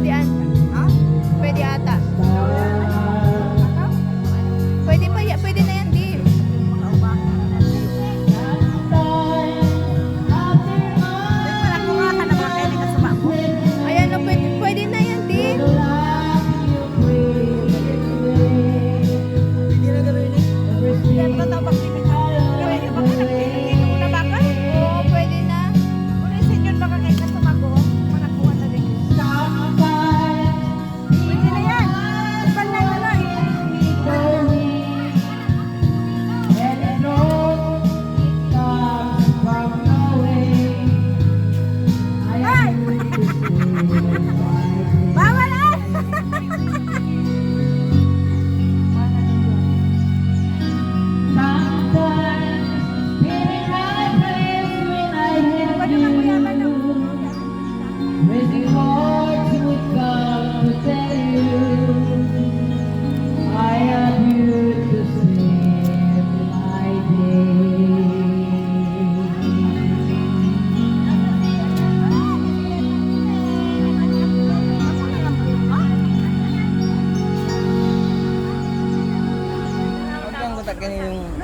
pwede. Tatagal yung